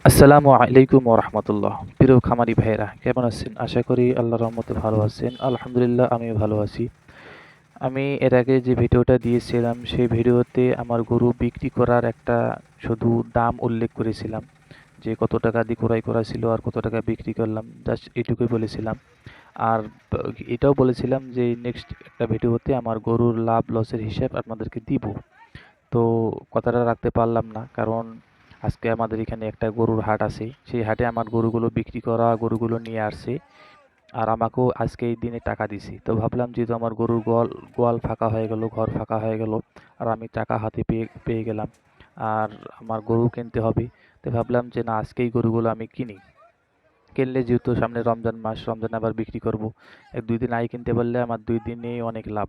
আসসালামু আলাইকুম রহমতুল্লাহ। প্রিয় খামারি ভাইয়েরা, কেমন আছেন? আশা করি আল্লাহ রহমতে ভালো আছেন। আলহামদুলিল্লাহ আমি ভালো আছি। আমি এর আগে যে ভিডিওটা দিয়েছিলাম, সেই ভিডিওতে আমার গরু বিক্রি করার একটা শুধু দাম উল্লেখ করেছিলাম, যে কত টাকা দিয়ে ক্রয় করা ছিল আর কত টাকা বিক্রি করলাম, জাস্ট এটুকুই বলেছিলাম। আর এটাও বলেছিলাম যে নেক্সট একটা ভিডিওতে আমার গরুর লাভ লসের হিসাব আপনাদেরকে দিব। তো কথাটা রাখতে পারলাম না, কারণ আজকে আমাদের এখানে একটা গরুর হাট আছে। সেই হাটে আমার গরুগুলো বিক্রি করা, গরুগুলো নিয়ে আসছে আর আমাকেও আজকে এই দিনে টাকা দিছি। তো ভাবলাম যেহেতু আমার গরুর গোয়াল গোয়াল ফাঁকা হয়ে গেল, ঘর ফাঁকা হয়ে গেল আর আমি টাকা হাতে পেয়ে পেয়ে গেলাম আর আমার গরু কিনতে হবে। তো ভাবলাম যে না, আজকেই গরুগুলো আমি কিনি। কিনলে যেহেতু সামনে রমজান মাস, রমজান আবার বিক্রি করব। এক দুই দিন আগে কিনতে পারলে আমার দুই দিনেই অনেক লাভ।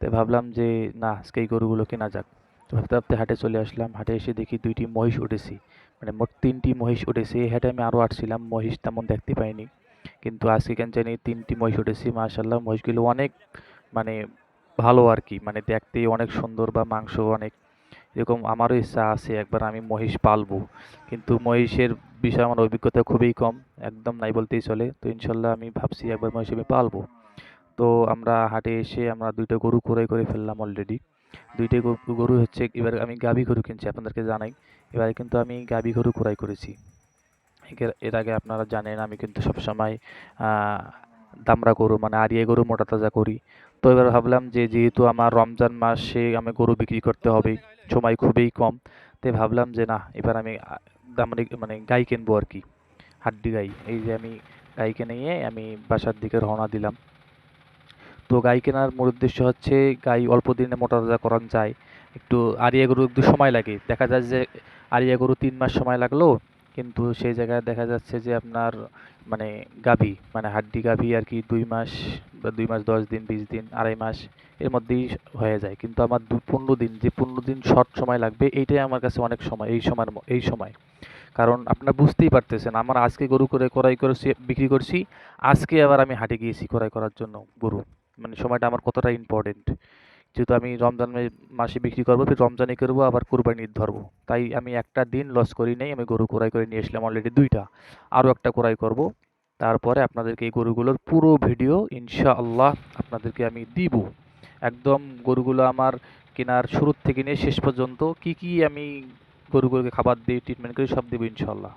তাই ভাবলাম যে না আজকে এই গরুগুলো কেনা যাক। তো ভাবতে ভাবতে হাটে চলে আসলাম। হাটে এসে দেখি দুইটি মহিষ উঠেছি। মানে মোট তিনটি মহিষ উঠেছে। এই হাটে আমি আরও আসছিলাম মহিষ তেমন দেখতে পাইনি। কিন্তু আজকে কেন জানি তিনটি মহিষ উঠেছি। মাশাল্লাহ মহিষগুলো অনেক মানে ভালো আর কি। মানে দেখতে অনেক সুন্দর বা মাংস অনেক। এরকম আমারও ইচ্ছা আছে একবার আমি মহিষ পালবো। কিন্তু মহিষের বিষয়ে আমার অভিজ্ঞতা খুবই কম। একদম নাই বলতেই চলে। তো ইনশাল্লাহ আমি ভাবছি একবার মহিষ আমি পালবো। তো আমরা হাটে এসে আমরা দুইটা গরু ক্রয় করে ফেললাম অলরেডি দুইটাই গরু হচ্ছে, এবার আমি গাভী গরু কিনছি, আপনাদেরকে জানাই। এবারে কিন্তু আমি গাভী গরু ক্রয় করেছি। এর আগে আপনারা জানেন, আমি কিন্তু সবসময় দামড়া গরু মানে আরিয়া গরু, মোটা তাজা করি। তো এবার ভাবলাম যে যেহেতু আমার রমজান মাসে আমি গরু বিক্রি করতে হবে, সময় খুবই কম, তাই ভাবলাম যে না, এবার আমি দামড়ি মানে গাই কিনবো আর কি। হাড্ডি গাই, এই যে আমি গাইকে নিয়ে আমি বাসার দিকে রওনা দিলাম। তো গাই কেনার মূল উদ্দেশ্য হচ্ছে গাই অল্প দিনে মোটা তাজা করান যায়। একটু আরিয়া গরু একটু সময় লাগে। দেখা যায় যে আরিয়া গরু তিন মাস সময় লাগল, কিন্তু সেই জায়গায় দেখা যাচ্ছে যে আপনার মানে গাভী মানে হাড্ডি গাভী আর কি দুই মাস বা দুই মাস, দশ দিন, বিশ দিন, আড়াই মাস এর মধ্যেই হয়ে যায়। কিন্তু আমার দু, পনেরো দিন, যে পনেরো দিন শর্ট সময় লাগবে, এইটাই আমার কাছে অনেক সময়, এই সময়ের এই সময়। কারণ আপনারা বুঝতেই পারতেছেন, আমার আজকে গরু করে, ক্রয় করেছি, বিক্রি করছি, আজকে আবার আমি হাটে গিয়েছি ক্রয় করার জন্য গরু। মানে সময়টা আমার কতটা ইম্পর্টেন্ট যেহেতু আমি রমজান মাসে বিক্রি করব ফির রমজানে করব, আবার কোরবানি ঈদ ধরবো। তাই আমি একটা দিন লস করি নাই, আমি গরু ক্রয় করে নিয়ে আসলাম অলরেডি দুইটা। আরও একটা ক্রয় করব। তারপরে আপনাদেরকে এই গরুগুলোর পুরো ভিডিও ইনশাআল্লাহ আপনাদেরকে আমি দিব। একদম গরুগুলো আমার কেনার শুরু থেকে নিয়ে শেষ পর্যন্ত কি কি আমি গরুগুলোকে খাবার দিই ট্রিটমেন্ট করি সব দেবো ইনশাআল্লাহ।